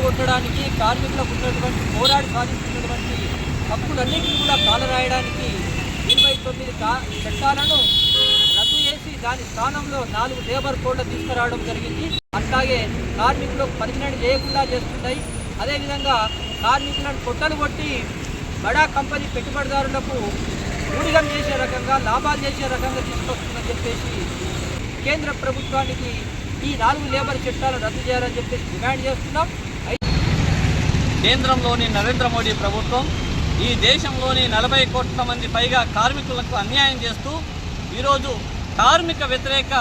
కొట్టడానికి కార్మికులకు ఉన్నటువంటి పోరాడి సాధించినటువంటి హక్కులన్నింటినీ కూడా కాలరాయడానికి ఇరవై తొమ్మిది చట్టాలను రద్దు చేసి దాని స్థానంలో నాలుగు లేబర్ కోడ్లు తీసుకురావడం జరిగింది. అట్లాగే కార్మికులకు పరిగణన చేయకుండా చేస్తున్నాయి అదేవిధంగా కార్మికులను పొట్టలు కొట్టి బడా కంపెనీ పెట్టుబడిదారులకు ఊడిగం చేసే రకంగా లాభాలు చేసే రకంగా తీసుకొస్తుందని చెప్పేసి కేంద్ర ప్రభుత్వానికి ఈ నాలుగు లేబర్ చట్టాలు రద్దు చేయాలని చెప్పేసి డిమాండ్ చేస్తున్నాం. కేంద్రంలోని నరేంద్ర మోడీ ప్రభుత్వం ఈ దేశంలోని నలభై కోట్ల మంది పైగా కార్మికులకు అన్యాయం చేస్తూ ఈరోజు కార్మిక వ్యతిరేక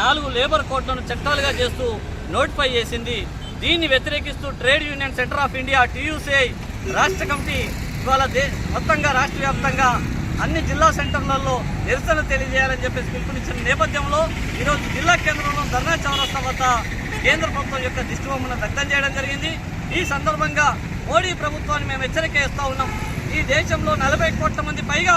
నాలుగు లేబర్ కోడ్లను చట్టాలుగా చేస్తూ నోటిఫై చేసింది. దీన్ని వ్యతిరేకిస్తూ Trade Union Centre of India TUCI రాష్ట్ర కమిటీ ఇవాళ దే మొత్తంగా రాష్ట్ర వ్యాప్తంగా అన్ని జిల్లా సెంటర్లలో నిరసన తెలియజేయాలని చెప్పేసి పిలుపునిచ్చిన నేపథ్యంలో ఈరోజు జిల్లా కేంద్రంలో ధర్నా చౌరస్తా వద్ద కేంద్ర ప్రభుత్వం యొక్క దిష్టిబొమ్మను వ్యక్తం చేయడం జరిగింది. ఈ సందర్భంగా మోడీ ప్రభుత్వాన్ని మేము హెచ్చరిక ఇస్తూ ఉన్నాం. ఈ దేశంలో నలభై కోట్ల మంది పైగా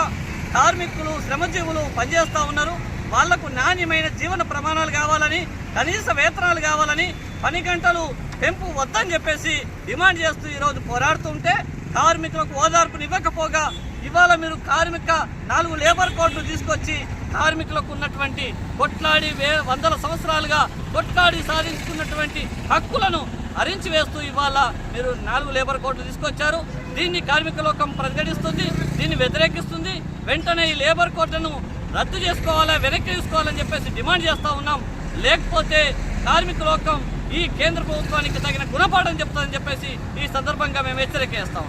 కార్మికులు శ్రమజీవులు పనిచేస్తూ ఉన్నారు. వాళ్ళకు నాణ్యమైన జీవన ప్రమాణాలు కావాలని కనీస వేతనాలు కావాలని పని గంటలు పెంపు వద్దని చెప్పేసి డిమాండ్ చేస్తూ ఈరోజు పోరాడుతుంటే కార్మికులకు ఓదార్పునివ్వకపోగా ఇవాళ మీరు కార్మిక నాలుగు లేబర్ కోడ్లు తీసుకొచ్చి కార్మికులకు ఉన్నటువంటి కొట్లాడి వే వందల సంవత్సరాలుగా కొట్లాడి సాధించుకున్నటువంటి హక్కులను అరించి వేస్తూ ఇవాళ మీరు నాలుగు లేబర్ కోడ్లు తీసుకొచ్చారు. దీన్ని కార్మిక లోకం ప్రతిఘటిస్తుంది దీన్ని వ్యతిరేకిస్తుంది. వెంటనే ఈ లేబర్ కోడ్లను రద్దు చేసుకోవాలా వెనక్కి తీసుకోవాలని చెప్పేసి డిమాండ్ చేస్తూ ఉన్నాం. లేకపోతే కార్మిక లోకం ఈ కేంద్ర ప్రభుత్వానికి తగిన గుణపాఠం చెప్తుందని చెప్పేసి ఈ సందర్భంగా మేము హెచ్చరిక చేస్తాం